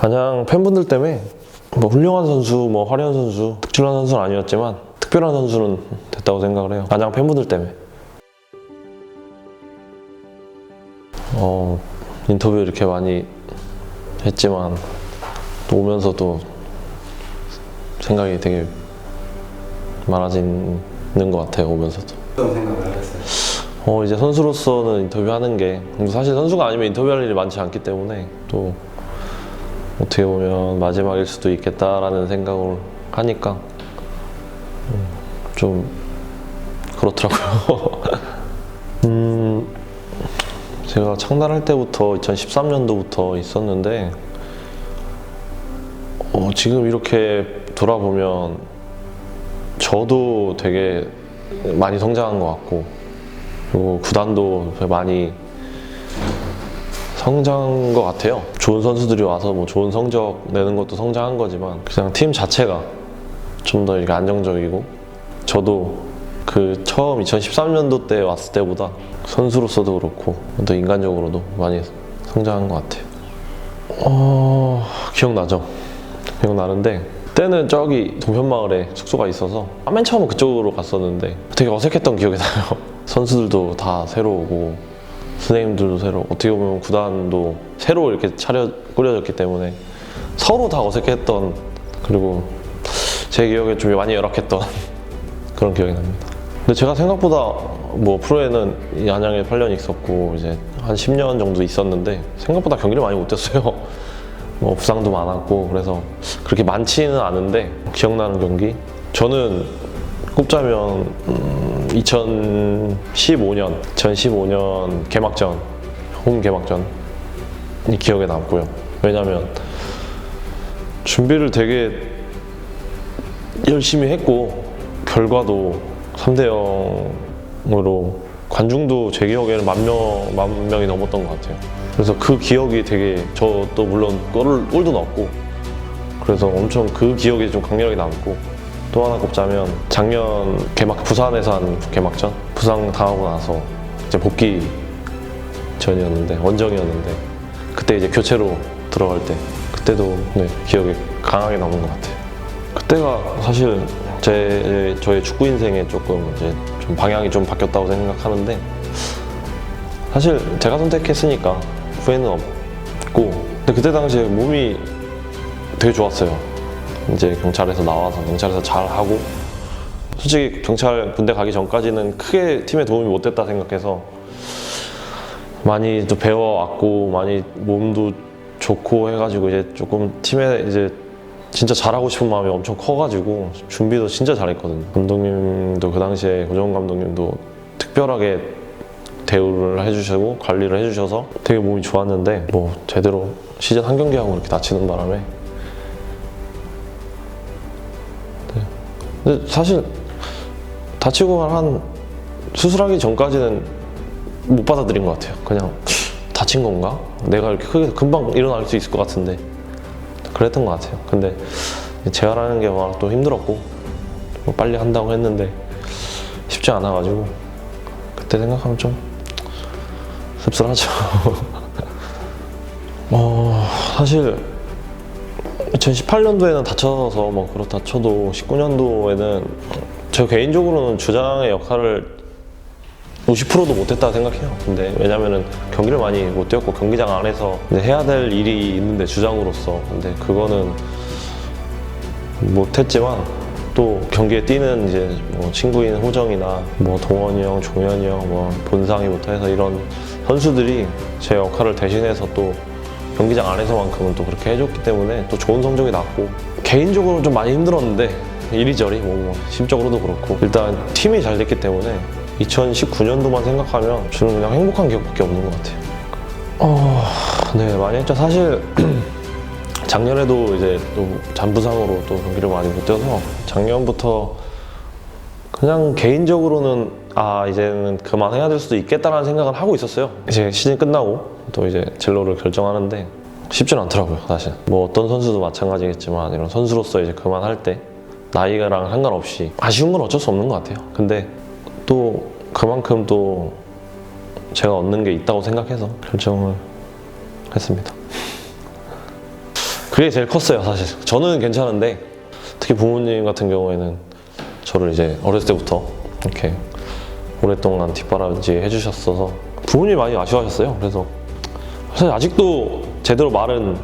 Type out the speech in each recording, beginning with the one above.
그냥 팬분들 때문에 뭐 훌륭한 선수, 뭐 화려한 선수, 특출난 선수는 아니었지만 특별한 선수는 됐다고 생각을 해요. 가장 팬분들 때문에. 어, 인터뷰 이렇게 많이 했지만 또 오면서도 생각이 되게 많아지는 것 같아요. 오면서도. 어떤 생각을 하셨어요? 어 이제 선수로서는 인터뷰하는 게 사실 선수가 아니면 인터뷰할 일이 많지 않기 때문에 또 어떻게 보면 마지막일 수도 있겠다라는 생각을 하니까 음, 좀 그렇더라고요. 음 제가 창단할 때부터 2013년도부터 있었는데 어, 지금 이렇게 돌아보면 저도 되게 많이 성장한 것 같고 그리고 구단도 많이 성장한 것 같아요. 좋은 선수들이 와서 뭐 좋은 성적 내는 것도 성장한 거지만 그냥 팀 자체가 좀 더 이렇게 안정적이고 저도 그 처음 2013년도 때 왔을 때보다 선수로서도 그렇고 더 인간적으로도 많이 성장한 것 같아요. 어, 기억나죠? 기억나는데 그때는 저기 동편마을에 숙소가 있어서 맨 처음 그쪽으로 갔었는데 되게 어색했던 기억이 나요. 선수들도 다 새로 오고 선생님들도 새로 어떻게 보면 구단도 새로 이렇게 차려 꾸려졌기 때문에 서로 다 어색했던 그리고 제 기억에 좀 많이 열악했던 그런 기억이 납니다. 근데 제가 생각보다 뭐 프로에는 이 안양에 8년 있었고 이제 한 10년 정도 있었는데 생각보다 경기를 많이 못 뛰었어요. 뭐 부상도 많았고 그래서 그렇게 많지는 않은데 기억나는 경기 저는 꼽자면 음, 2015년 2015년 개막전 홈 개막전이 기억에 남고요 왜냐면 준비를 되게 열심히 했고 결과도 3대 0으로 관중도 제 기억에는 만, 명, 만 명이 넘었던 것 같아요. 그래서 그 기억이 되게 저도 물론 골을, 골도 넣었고 그래서 엄청 그 기억이 좀 강렬하게 남고 또 하나 꼽자면 작년 개막 부산에서 한 개막전 부상 당하고 나서 이제 복귀 전이었는데 원정이었는데 그때 이제 교체로 들어갈 때 그때도 네, 기억에 강하게 남은 것 같아요. 그때가 사실 제 저의 축구 인생에 조금 이제 좀 방향이 좀 바뀌었다고 생각하는데 사실 제가 선택했으니까 후회는 없고 근데 그때 당시에 몸이 되게 좋았어요. 이제 경찰에서 나와서 경찰에서 잘 하고 솔직히 경찰 군대 가기 전까지는 크게 팀에 도움이 못 됐다 생각해서 많이 또 배워왔고 많이 몸도 좋고 해가지고 이제 조금 팀에 이제 진짜 잘하고 싶은 마음이 엄청 커가지고 준비도 진짜 잘했거든요. 감독님도 그 당시에 고정훈 감독님도 특별하게 대우를 해주시고 관리를 해주셔서 되게 몸이 좋았는데 뭐 제대로 시즌 한 경기하고 이렇게 다치는 바람에 사실 다치고 한 수술하기 전까지는 못 받아들인 것 같아요. 그냥 다친 건가? 내가 이렇게 크게 금방 일어날 수 있을 것 같은데 그랬던 것 같아요. 근데 재활하는 게 워낙 또 힘들었고 뭐 빨리 한다고 했는데 쉽지 않아가지고 그때 생각하면 좀 씁쓸하죠. 어 사실 2018년도에는 다쳐서 뭐 그렇다 쳐도 19년도에는 저 개인적으로는 주장의 역할을 50%도 못했다 생각해요. 근데 왜냐면은 경기를 많이 못 뛰었고 경기장 안에서 해야 될 일이 있는데 주장으로서 근데 그거는 못했지만 또 경기에 뛰는 이제 뭐 친구인 호정이나 뭐 동원이 형, 종현이 형, 뭐 본상이부터 해서 이런 선수들이 제 역할을 대신해서 또 경기장 안에서만큼은 또 그렇게 해줬기 때문에 또 좋은 성적이 났고 개인적으로 좀 많이 힘들었는데 이리저리 뭐, 뭐 심적으로도 그렇고 일단 팀이 잘 됐기 때문에 2019년도만 생각하면 저는 그냥 행복한 기억밖에 없는 것 같아요. 어, 네 많이 했죠. 사실 작년에도 이제 또 잔부상으로 또 경기를 많이 못 뛰어서 작년부터 그냥 개인적으로는 아 이제는 그만해야 될 수도 있겠다라는 생각을 하고 있었어요. 이제 시즌 끝나고 또 이제 진로를 결정하는데 쉽지는 않더라고요, 사실. 뭐 어떤 선수도 마찬가지겠지만 이런 선수로서 이제 그만할 때 나이가랑 상관없이 아쉬운 건 어쩔 수 없는 것 같아요. 근데 또 그만큼 또 제가 얻는 게 있다고 생각해서 결정을 했습니다. 그게 제일 컸어요, 사실. 저는 괜찮은데 특히 부모님 같은 경우에는 저를 이제 어렸을 때부터 이렇게 오랫동안 뒷바라지 해주셨어서 부모님이 많이 아쉬워하셨어요. 그래서 사실 아직도 제대로 말은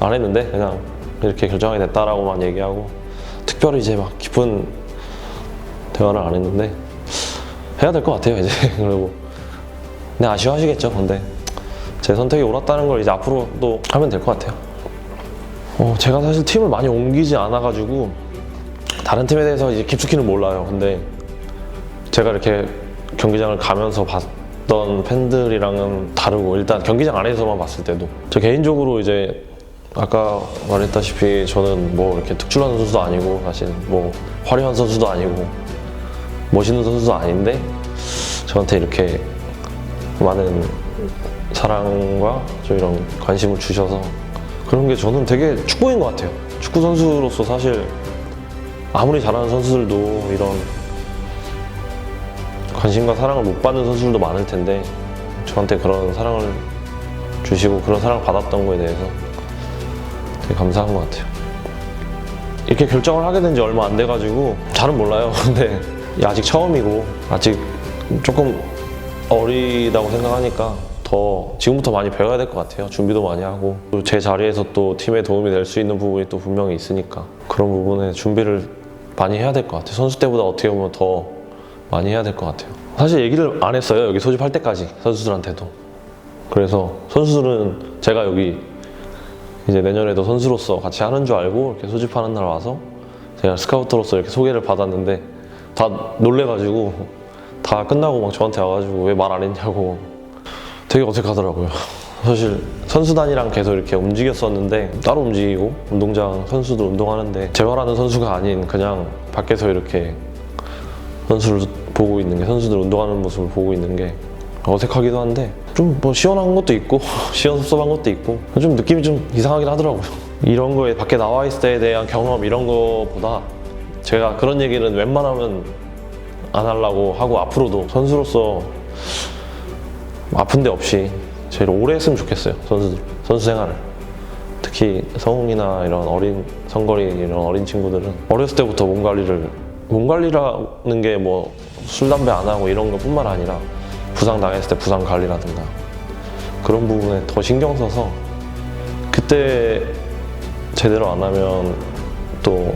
안 했는데 그냥 이렇게 결정이 됐다라고만 얘기하고 특별히 이제 막 깊은 대화를 안 했는데 해야 될 것 같아요 이제. 그리고 근데 아쉬워하시겠죠 근데. 제 선택이 옳았다는 걸 이제 앞으로도 하면 될 것 같아요. 어, 제가 사실 팀을 많이 옮기지 않아가지고 다른 팀에 대해서 이제 깊숙이는 몰라요. 근데 제가 이렇게 경기장을 가면서 봤 던 팬들이랑은 다르고 일단 경기장 안에서만 봤을 때도 저 개인적으로 이제 아까 말했다시피 저는 뭐 이렇게 특출난 선수도 아니고 사실 뭐 화려한 선수도 아니고 멋있는 선수도 아닌데 저한테 이렇게 많은 사랑과 좀 이런 관심을 주셔서 그런 게 저는 되게 축복인 것 같아요. 축구 선수로서 사실 아무리 잘하는 선수들도 이런 관심과 사랑을 못 받는 선수들도 많을 텐데 저한테 그런 사랑을 주시고 그런 사랑을 받았던 거에 대해서 되게 감사한 것 같아요. 이렇게 결정을 하게 된 지 얼마 안 돼가지고 잘은 몰라요. 근데 아직 처음이고 아직 조금 어리다고 생각하니까 더 지금부터 많이 배워야 될 것 같아요. 준비도 많이 하고 또 제 자리에서 또 팀에 도움이 될 수 있는 부분이 또 분명히 있으니까 그런 부분에 준비를 많이 해야 될 것 같아요. 선수 때보다 어떻게 보면 더 많이 해야 될 것 같아요. 사실 얘기를 안 했어요. 여기 소집할 때까지 선수들한테도. 그래서 선수들은 제가 여기 이제 내년에도 선수로서 같이 하는 줄 알고 이렇게 소집하는 날 와서 제가 스카우터로서 이렇게 소개를 받았는데 다 놀래가지고 다 끝나고 막 저한테 와가지고 왜 말 안 했냐고 되게 어색하더라고요. 사실 선수단이랑 계속 이렇게 움직였었는데 따로 움직이고 운동장 선수들 운동하는데 재활하는 선수가 아닌 그냥 밖에서 이렇게 선수를 보고 있는 게 선수들 운동하는 모습을 보고 있는 게 어색하기도 한데 좀 뭐 시원한 것도 있고 시원섭섭한 것도 있고 좀 느낌이 좀 이상하긴 하더라고요. 이런 거에 밖에 나와 있을 때에 대한 경험 이런 거보다 제가 그런 얘기는 웬만하면 안 하려고 하고 앞으로도 선수로서 아픈 데 없이 제일 오래 했으면 좋겠어요 선수들 선수 생활을 특히 성웅이나 이런 어린 성거리 이런 어린 친구들은 어렸을 때부터 몸 관리를 몸 관리라는 게뭐 술 담배 안 하고 이런 것 뿐만 아니라 부상 당했을 때 부상 관리라든가 그런 부분에 더 신경 써서 그때 제대로 안 하면 또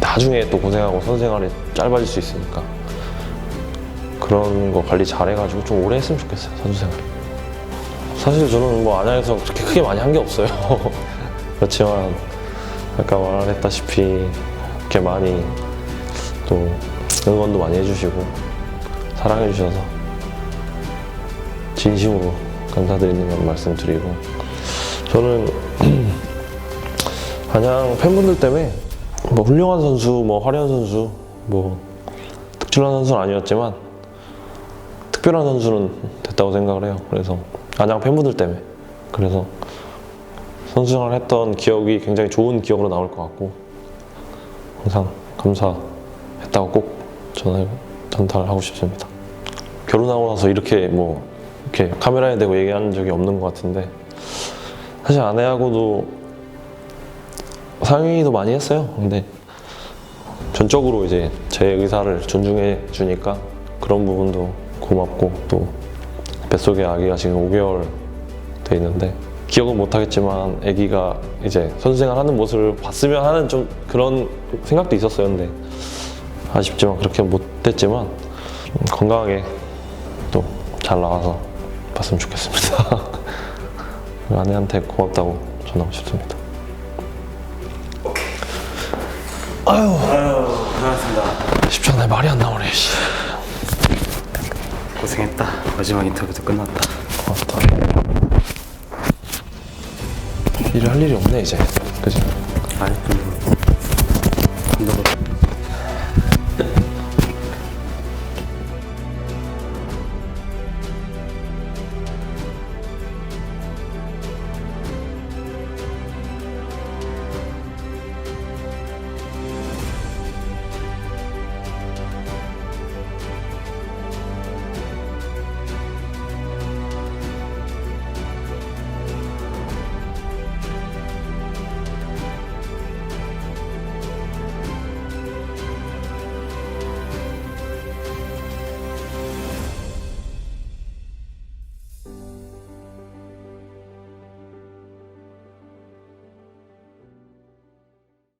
나중에 또 고생하고 선수 생활이 짧아질 수 있으니까 그런 거 관리 잘해가지고 좀 오래 했으면 좋겠어요 선수 생활. 사실 저는 뭐 안양에서 그렇게 크게 많이 한 게 없어요. 그렇지만 아까 말했다시피 이렇게 많이 또 응원도 많이 해주시고 사랑해 주셔서 진심으로 감사드리는 말씀드리고 저는 안양 팬분들 때문에 뭐 훌륭한 선수, 뭐 화려한 선수, 뭐 특출난 선수는 아니었지만 특별한 선수는 됐다고 생각을 해요. 그래서 안양 팬분들 때문에 그래서 선수 생활 했던 기억이 굉장히 좋은 기억으로 남을 것 같고 항상 감사했다고 꼭 전해 전달하고 싶습니다. 결혼하고 나서 이렇게 뭐 이렇게 카메라에 대고 얘기하는 적이 없는 것 같은데 사실 아내하고도 상의도 많이 했어요. 근데 전적으로 이제 제 의사를 존중해 주니까 그런 부분도 고맙고 또 뱃속에 아기가 지금 5개월 돼 있는데 기억은 못 하겠지만 아기가 이제 선수생활 하는 모습을 봤으면 하는 좀 그런 생각도 있었어요. 근데 아쉽지만 그렇게 못 됐지만 좀 건강하게 또 잘 나와서 봤으면 좋겠습니다. 아내한테 고맙다고 전하고 싶습니다. 아유, 고생하셨습니다. 쉽지 않네 말이 안 나오네. 씨. 고생했다. 마지막 인터뷰도 끝났다. 고맙다. 일을 할 일이 없네 이제. 그지? 아니, 좀